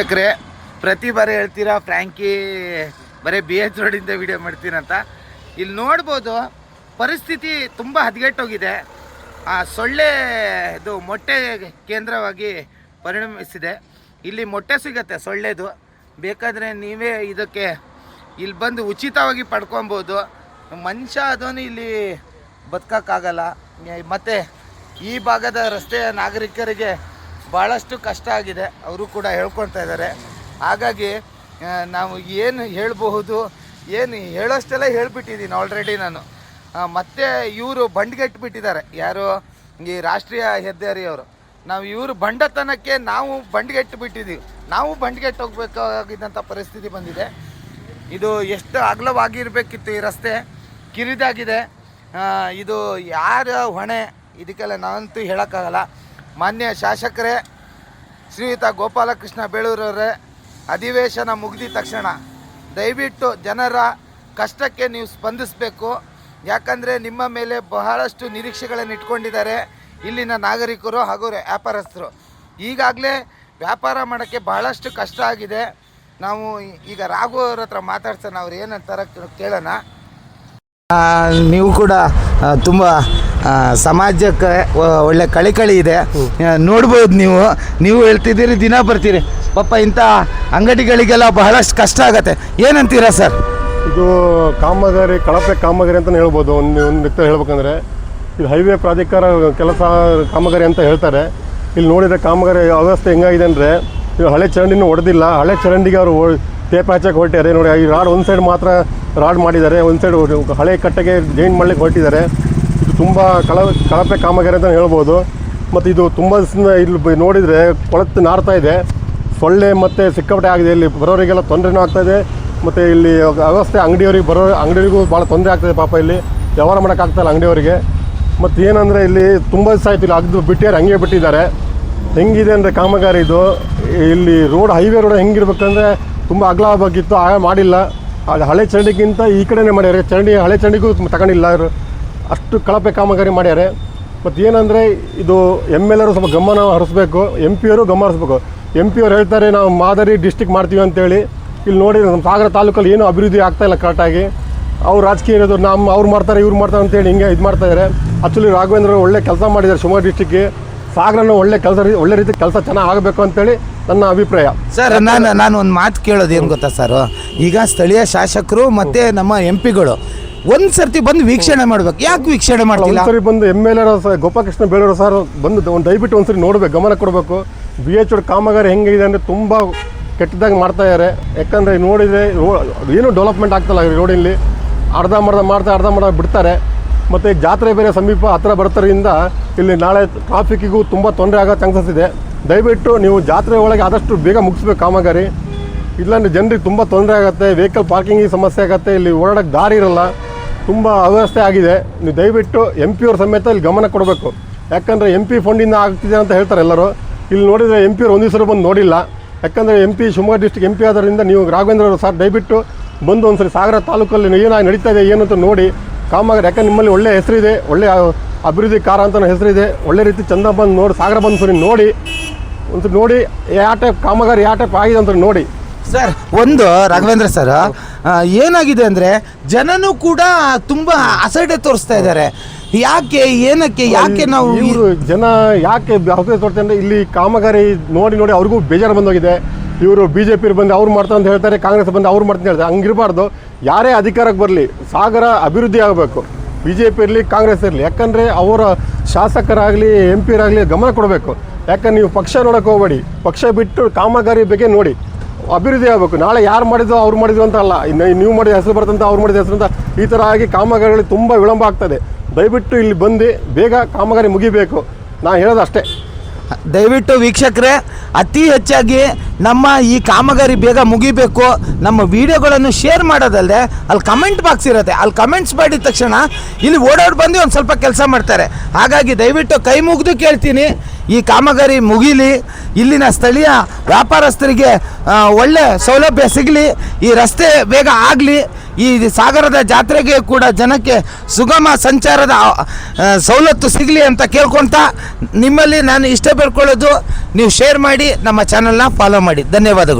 ವೀಕ್ಷಕರೇ, ಪ್ರತಿ ಬಾರಿ ಹೇಳ್ತೀರಾ, ಫ್ರ್ಯಾಂಕಿ, ಬರೀ ಬಿ ಎಚ್ ರೋಡಿಂದ ವಿಡಿಯೋ ಮಾಡ್ತೀನಂತ. ಇಲ್ಲಿ ನೋಡ್ಬೋದು, ಪರಿಸ್ಥಿತಿ ತುಂಬ ಹದಗೆಟ್ಟೋಗಿದೆ. ಆ ಸೊಳ್ಳೆ ಇದು ಮೊಟ್ಟೆ ಕೇಂದ್ರವಾಗಿ ಪರಿಣಮಿಸಿದೆ. ಇಲ್ಲಿ ಮೊಟ್ಟೆ ಸಿಗತ್ತೆ ಸೊಳ್ಳೆದು. ಬೇಕಾದರೆ ನೀವೇ ಇದಕ್ಕೆ ಇಲ್ಲಿ ಬಂದು ಉಚಿತವಾಗಿ ಪಡ್ಕೊಬೋದು. ಮನುಷ್ಯ ಅದನ್ನು ಇಲ್ಲಿ ಬದುಕೋಕ್ಕಾಗಲ್ಲ. ಮತ್ತು ಈ ಭಾಗದ ರಸ್ತೆಯ ನಾಗರಿಕರಿಗೆ ಭಾಳಷ್ಟು ಕಷ್ಟ ಆಗಿದೆ. ಅವರು ಕೂಡ ಹೇಳ್ಕೊಳ್ತಾ ಇದ್ದಾರೆ. ಹಾಗಾಗಿ ನಾವು ಏನು ಹೇಳಬಹುದು, ಏನು ಹೇಳೋಷ್ಟೆಲ್ಲ ಹೇಳಿಬಿಟ್ಟಿದ್ದೀನಿ ಆಲ್ರೆಡಿ ನಾನು. ಮತ್ತೆ ಇವರು ಬಂಡ್ಗೆಟ್ಬಿಟ್ಟಿದ್ದಾರೆ. ಯಾರು? ಈ ರಾಷ್ಟ್ರೀಯ ಹೆದ್ದಾರಿಯವರು ನಾವು ಇವರು ಬಂಡತನಕ್ಕೆ ನಾವು ಬಂಡ್ಗೆಟ್ಟು ಬಿಟ್ಟಿದ್ದೀವಿ ನಾವು ಬಂಡ್ಗೆಟ್ಟು ಹೋಗ್ಬೇಕಾಗಿದ್ದಂಥ ಪರಿಸ್ಥಿತಿ ಬಂದಿದೆ. ಇದು ಎಷ್ಟು ಅಗಲವಾಗಿರಬೇಕಿತ್ತು ಈ ರಸ್ತೆ? ಕಿರಿದಾಗಿದೆ. ಇದು ಯಾರ ಹೊಣೆ? ಇದಕ್ಕೆಲ್ಲ ನಾನಂತೂ ಹೇಳೋಕ್ಕಾಗಲ್ಲ. ಮಾನ್ಯ ಶಾಸಕರೇ, ಶ್ರೀಯುತ ಗೋಪಾಲಕೃಷ್ಣ ಬೇಳೂರವರೇ, ಅಧಿವೇಶನ ಮುಗಿದ ತಕ್ಷಣ ದಯವಿಟ್ಟು ಜನರ ಕಷ್ಟಕ್ಕೆ ನೀವು ಸ್ಪಂದಿಸಬೇಕು. ಯಾಕಂದರೆ ನಿಮ್ಮ ಮೇಲೆ ಬಹಳಷ್ಟು ನಿರೀಕ್ಷೆಗಳನ್ನು ಇಟ್ಕೊಂಡಿದ್ದಾರೆ ಇಲ್ಲಿನ ನಾಗರಿಕರು ಹಾಗೂ ವ್ಯಾಪಾರಸ್ಥರು. ಈಗಾಗಲೇ ವ್ಯಾಪಾರ ಮಾಡೋಕ್ಕೆ ಬಹಳಷ್ಟು ಕಷ್ಟ ಆಗಿದೆ. ನಾವು ಈಗ ರಾಘು ಅವ್ರ ಹತ್ರ ಮಾತಾಡ್ಸೋಣ, ಅವ್ರು ಏನಂತಾರ ಕೇಳೋಣ. ನೀವು ಕೂಡ ತುಂಬ ಸಮಾಜಕ್ಕೆ ಒಳ್ಳೆ ಕಳಿಕಳಿ ಇದೆ. ನೋಡ್ಬೋದು ನೀವು. ನೀವು ಹೇಳ್ತಿದ್ದೀರಿ ದಿನ ಬರ್ತೀರಿ. ಪಾಪ ಇಂಥ ಅಂಗಡಿಗಳಿಗೆಲ್ಲ ಬಹಳಷ್ಟು ಕಷ್ಟ ಆಗತ್ತೆ. ಏನಂತೀರಾ ಸರ್? ಇದು ಕಾಮಗಾರಿ ಕಳಪೆ ಕಾಮಗಾರಿ ಅಂತಲೇ ಹೇಳ್ಬೋದು. ಒಂದು ಒಂದು ವ್ಯಕ್ತಿ ಹೇಳ್ಬೇಕಂದ್ರೆ ಇದು ಹೈವೇ ಪ್ರಾಧಿಕಾರ ಕೆಲಸ ಕಾಮಗಾರಿ ಅಂತ ಹೇಳ್ತಾರೆ. ಇಲ್ಲಿ ನೋಡಿದರೆ ಕಾಮಗಾರಿ ಅವ್ಯವಸ್ಥೆ ಹೆಂಗಾಗಿದೆ ಅಂದರೆ ಇದು ಹಳೆ ಚರಂಡಿನೂ ಹೊಡೆದಿಲ್ಲ ಹಳೆ ಚರಂಡಿಗೆ ಅವರು ಟೇಪ್ ಹಚ್ಚಕ್ಕೆ ಹೊರಟಿದ್ದಾರೆ. ನೋಡಿ, ಈ ರಾಡ್ ಒಂದು ಸೈಡ್ ಮಾತ್ರ ರಾಡ್ ಮಾಡಿದ್ದಾರೆ. ಒಂದು ಸೈಡ್ ಹಳೆ ಕಟ್ಟೆಗೆ ಜೈನ್ ಮಾಡಲಿಕ್ಕೆ ಹೊರಟಿದ್ದಾರೆ. ಇದು ತುಂಬ ಕಳ ಕಳಪೆ ಕಾಮಗಾರಿ ಅಂತ ಹೇಳ್ಬೋದು. ಮತ್ತು ಇದು ತುಂಬ ಇಲ್ಲಿ ನೋಡಿದರೆ ಕೊಳತು ನಾರ್ತಾ ಇದೆ. ಸೊಳ್ಳೆ ಮತ್ತು ಸಿಕ್ಕಾಪಟ್ಟೆ ಆಗಿದೆ. ಇಲ್ಲಿ ಬರೋರಿಗೆಲ್ಲ ತೊಂದರೆನೂ ಆಗ್ತಾಯಿದೆ ಮತ್ತು ಇಲ್ಲಿ ವ್ಯವಸ್ಥೆ ಅಂಗಡಿಯವ್ರಿಗೆ ಬರೋ, ಅಂಗಡಿಯವರಿಗೂ ಭಾಳ ತೊಂದರೆ ಆಗ್ತದೆ ಪಾಪ ಇಲ್ಲಿ. ವ್ಯವಹಾರ ಮಾಡೋಕ್ಕಾಗ್ತಾಯಿಲ್ಲ ಅಂಗಡಿಯವರಿಗೆ. ಮತ್ತು ಏನಂದರೆ ಇಲ್ಲಿ ತುಂಬ ದಿವಸ ಆಯಿತು ಇಲ್ಲಿ ಅಗ್ದು ಬಿಟ್ಟಿದ್ದಾರೆ, ಹಂಗೆ ಬಿಟ್ಟಿದ್ದಾರೆ. ಹೆಂಗಿದೆ ಅಂದರೆ ಕಾಮಗಾರಿ ಇದು. ಇಲ್ಲಿ ರೋಡ್ ಹೈವೇ ರೋಡ್ ಹೆಂಗಿರ್ಬೇಕಂದ್ರೆ ತುಂಬ ಅಗಲವಾಗಿತ್ತು ಆಗ ಮಾಡಿಲ್ಲ. ಅದು ಹಳೆ ಚರಂಡಿಗಿಂತ ಈ ಕಡೆನೇ ಮಾಡ್ಯಾರೆ. ಚರಂಡಿ, ಹಳೆ ಚರಂಡಿಗೂ ತಗೊಂಡಿಲ್ಲ ಅವರು ಅಷ್ಟು ಕಳಪೆ ಕಾಮಗಾರಿ ಮಾಡ್ಯಾರೆ. ಮತ್ತು ಏನಂದರೆ ಇದು ಎಂ ಎಲ್ ಅವರು ಸ್ವಲ್ಪ ಗಮನ ಹರಿಸ್ಬೇಕು, ಎಂ ಪಿಯವರು ಗಮನ ಹರಿಸ್ಬೇಕು. ಪಿ ಅವ್ರು ಹೇಳ್ತಾರೆ, ನಾವು ಮಾದರಿ ಡಿಸ್ಟಿಕ್ ಮಾಡ್ತೀವಿ ಅಂತೇಳಿ. ಇಲ್ಲಿ ನೋಡಿ ನಮ್ಮ ಸಾಗರ ತಾಲೂಕಲ್ಲಿ ಏನೂ ಅಭಿವೃದ್ಧಿ ಆಗ್ತಾಯಿಲ್ಲ ಕರೆಕ್ಟಾಗಿ ಅವ್ರು ರಾಜಕೀಯ ಇರೋದು ನಮ್ಮ, ಅವ್ರು ಮಾಡ್ತಾರೆ, ಇವ್ರು ಮಾಡ್ತಾರೆ ಅಂತೇಳಿ ಹಿಂಗೆ ಇದು ಮಾಡ್ತಾ ಇದ್ದಾರೆ ಆ್ಯಕ್ಚುಲಿ ರಾಘವೇಂದ್ರ ಅವ್ರು ಒಳ್ಳೆ ಕೆಲಸ ಮಾಡಿದ್ದಾರೆ ಶಿವಮೊಗ್ಗ ಡಿಸ್ಟಿಕ್ಗೆ ಸಾಗರನ ಒಳ್ಳೆ ಕೆಲಸ ಒಳ್ಳೆ ರೀತಿ ಕೆಲಸ ಚೆನ್ನಾಗಿ ಆಗಬೇಕು ಅಂತೇಳಿ ನನ್ನ ಅಭಿಪ್ರಾಯ. ಸರ್ ನಾನು ನಾನು ಒಂದು ಮಾತು ಕೇಳೋದು ಏನು ಗೊತ್ತಾ ಸರ್? ಈಗ ಸ್ಥಳೀಯ ಶಾಸಕರು ಮತ್ತು ನಮ್ಮ ಎಂ ಪಿಗಳು ಒಂದು ಸರ್ತಿ ಬಂದು ವೀಕ್ಷಣೆ ಮಾಡ್ಬೇಕು. ಯಾಕೆ ವೀಕ್ಷಣೆ ಮಾಡ್ತಿಲ್ಲ? ಒಂದ್ಸರಿ ಬಂದು ಎಂ ಎಲ್ ಎರ ಗೋಪಾಲಕೃಷ್ಣ ಬೇಳೂರು ಸರ್ ಬಂದು ಒಂದು ದಯವಿಟ್ಟು ಒಂದ್ಸರಿ ನೋಡ್ಬೇಕು ಗಮನ ಕೊಡಬೇಕು. ಬಿ ಎಚ್ ಕಾಮಗಾರಿ ಹೆಂಗಿದೆ ಅಂದರೆ ತುಂಬ ಕೆಟ್ಟದಾಗಿ ಮಾಡ್ತಾ ಇದ್ದಾರೆ ಯಾಕಂದರೆ ನೋಡಿದರೆ ಏನು ಡೆವಲಪ್ಮೆಂಟ್ ಆಗ್ತಲ್ಲ ಈ ರೋಡಿನಲ್ಲಿ ಮರ್ಧ ಮಾಡ್ತಾ ಅರ್ಧ ಮರ್ಧ ಬಿಡ್ತಾರೆ. ಮತ್ತು ಜಾತ್ರೆ ಬೇರೆ ಸಮೀಪ ಹತ್ರ ಬರ್ತಾರಿಂದ ಇಲ್ಲಿ ನಾಳೆ ಟ್ರಾಫಿಕ್ಕಿಗೂ ತುಂಬ ತೊಂದರೆ ಆಗೋ ಚಾನ್ಸಸ್ ಇದೆ. ದಯವಿಟ್ಟು ನೀವು ಜಾತ್ರೆ ಒಳಗೆ ಆದಷ್ಟು ಬೇಗ ಮುಗಿಸ್ಬೇಕು ಕಾಮಗಾರಿ. ಇಲ್ಲಾಂದ್ರೆ ಜನರಿಗೆ ತುಂಬ ತೊಂದರೆ ಆಗುತ್ತೆ ವೆಹಿಕಲ್ ಪಾರ್ಕಿಂಗಿಗೆ ಸಮಸ್ಯೆ ಆಗುತ್ತೆ, ಇಲ್ಲಿ ಓಡಾಡೋಕ್ಕೆ ದಾರಿ ಇರಲ್ಲ. ತುಂಬ ಅವ್ಯವಸ್ಥೆ ಆಗಿದೆ. ನೀವು ದಯವಿಟ್ಟು ಎಂ ಪಿ ಅವ್ರ ಸಮೇತ ಇಲ್ಲಿ ಗಮನ ಕೊಡಬೇಕು. ಯಾಕಂದರೆ ಎಂ ಪಿ ಫಂಡಿಂದ ಆಗ್ತಿದೆ ಅಂತ ಹೇಳ್ತಾರೆ ಎಲ್ಲರೂ. ಇಲ್ಲಿ ನೋಡಿದರೆ ಎಂ ಪಿ ಅವ್ರು ಒಂದು ಬಂದು ನೋಡಿಲ್ಲ. ಯಾಕಂದರೆ M P Shivamogga district M P ಆದ್ದರಿಂದ ನೀವು ರಾಘವೇಂದ್ರ ಅವರು ಸರ್ ದಯವಿಟ್ಟು ಬಂದು ಒಂದ್ಸರಿ ಸಾಗರ ತಾಲೂಕಲ್ಲಿ ಏನಾಗಿ ನಡೀತಾ ಇದೆ ಏನು ಅಂತ ನೋಡಿ. ಕಾಮಗಾರಿ ಯಾಕಂದ್ರೆ ನಿಮ್ಮಲ್ಲಿ ಒಳ್ಳೆ ಹೆಸರಿದೆ ಒಳ್ಳೆ ಅಭಿವೃದ್ಧಿ ಕಾರ ಅಂತ ಹೆಸರಿದೆ ಒಳ್ಳೆ ರೀತಿ ಚಂದ ಬಂದು ನೋಡಿ ಸಾಗರ ಬಂದು ಸರಿ ನೋಡಿ ಒಂದು ನೋಡಿ ಯಾವ ಟೈಪ್ ಕಾಮಗಾರಿ ಯಾವ ಟೈಪ್ ಆಗಿದೆ ಅಂತ ನೋಡಿ. ಸರ್ ಒಂದು ರಾಘವೇಂದ್ರ ಸರ್ ಏನಾಗಿದೆ ಅಂದರೆ ಜನನೂ ಕೂಡ ತುಂಬ ಅಸಡ್ಡೆ ತೋರಿಸ್ತಾ ಇದ್ದಾರೆ. ಯಾಕೆ ಏನಕ್ಕೆ ಯಾಕೆ ನಾವು ಇವರು ಜನ ಯಾಕೆ ಅಸಡ್ಡೆ ತೋರ್ತಾರೆ ಅಂದರೆ ಇಲ್ಲಿ ಕಾಮಗಾರಿ ನೋಡಿ ನೋಡಿ ಅವ್ರಿಗೂ ಬೇಜಾರು ಬಂದೋಗಿದೆ. ಇವರು ಬಿ ಜೆ ಪಿ ಬಂದು ಅವ್ರು ಮಾಡ್ತಾರೆ ಅಂತ ಹೇಳ್ತಾರೆ ಕಾಂಗ್ರೆಸ್ ಬಂದು ಅವ್ರು ಮಾಡ್ತಾರೆ ಹೇಳ್ತಾರೆ. ಹಂಗಿರಬಾರ್ದು. ಯಾರೇ ಅಧಿಕಾರಕ್ಕೆ ಬರಲಿ, ಸಾಗರ ಅಭಿವೃದ್ಧಿ ಆಗಬೇಕು. ಬಿ ಜೆ ಪಿ ಇರಲಿ, ಕಾಂಗ್ರೆಸ್ ಇರಲಿ. ಯಾಕಂದರೆ ಅವರ ಶಾಸಕರಾಗಲಿ ಎಂ ಪಿರಾಗಲಿ ಗಮನ ಕೊಡಬೇಕು. ಯಾಕಂದ್ರೆ ನೀವು ಪಕ್ಷ ನೋಡೋಕೆ ಹೋಗಬೇಡಿ. ಪಕ್ಷ ಬಿಟ್ಟು ಕಾಮಗಾರಿ ಬಗ್ಗೆ ನೋಡಿ. ಅಭಿವೃದ್ಧಿ ಆಗಬೇಕು. ನಾಳೆ ಯಾರು ಮಾಡಿದ್ರು ಅವ್ರು ಮಾಡಿದ್ರು ಅಂತ ಅಲ್ಲ. ನೀವು ಮಾಡಿದ ಹೆಸರು ಬರ್ತಂತ ಅವ್ರು ಮಾಡಿದ ಹೆಸರು ಅಂತ ಈ ಥರ ಆಗಿ ಕಾಮಗಾರಿಗಳು ತುಂಬ ವಿಳಂಬ ಆಗ್ತದೆ. ದಯವಿಟ್ಟು ಇಲ್ಲಿ ಬಂದು ಬೇಗ ಕಾಮಗಾರಿ ಮುಗಿಬೇಕು. ನಾನು ಹೇಳೋದು ಅಷ್ಟೇ. ದಯವಿಟ್ಟು ವೀಕ್ಷಕರೇ, ಅತಿ ಹೆಚ್ಚಾಗಿ ನಮ್ಮ ಈ ಕಾಮಗಾರಿ ಬೇಗ ಮುಗಿಬೇಕು. ನಮ್ಮ ವಿಡಿಯೋಗಳನ್ನು ಶೇರ್ ಮಾಡೋದಲ್ಲದೆ, ಅಲ್ಲಿ ಕಮೆಂಟ್ ಬಾಕ್ಸ್ ಇರುತ್ತೆ. ಅಲ್ಲಿ ಕಮೆಂಟ್ಸ್ ಮಾಡಿದ ತಕ್ಷಣ ಇಲ್ಲಿ ಓಡಾಡಿ ಬಂದು ಒಂದು ಸ್ವಲ್ಪ ಕೆಲಸ ಮಾಡ್ತಾರೆ. ಹಾಗಾಗಿ ದಯವಿಟ್ಟು ಕೈ ಮುಗಿದು ಕೇಳ್ತೀನಿ. ಈ ಕಾಮಗಾರಿ ಮುಗಿಲಿ. ಇಲ್ಲಿನ ಸ್ಥಳೀಯ ವ್ಯಾಪಾರಸ್ಥರಿಗೆ ಒಳ್ಳೆ ಸೌಲಭ್ಯ ಸಿಗಲಿ. ಈ ರಸ್ತೆ ಬೇಗ ಆಗಲಿ. ಈ ಸಾಗರದ ಜಾತ್ರೆಗೆ ಕೂಡ ಜನಕ್ಕೆ ಸುಗಮ ಸಂಚಾರದ ಸವಲತ್ತು ಸಿಗಲಿ ಅಂತ ಕೇಳ್ಕೊತಾ ನಿಮ್ಮಲ್ಲಿ ನಾನು ಇಷ್ಟ ಪಡ್ಕೊಳ್ಳೋದು ನೀವು ಶೇರ್ ಮಾಡಿ ನಮ್ಮ ಚಾನಲ್ನ ಫಾಲೋ ಮಾಡಿ. ಧನ್ಯವಾದಗಳು.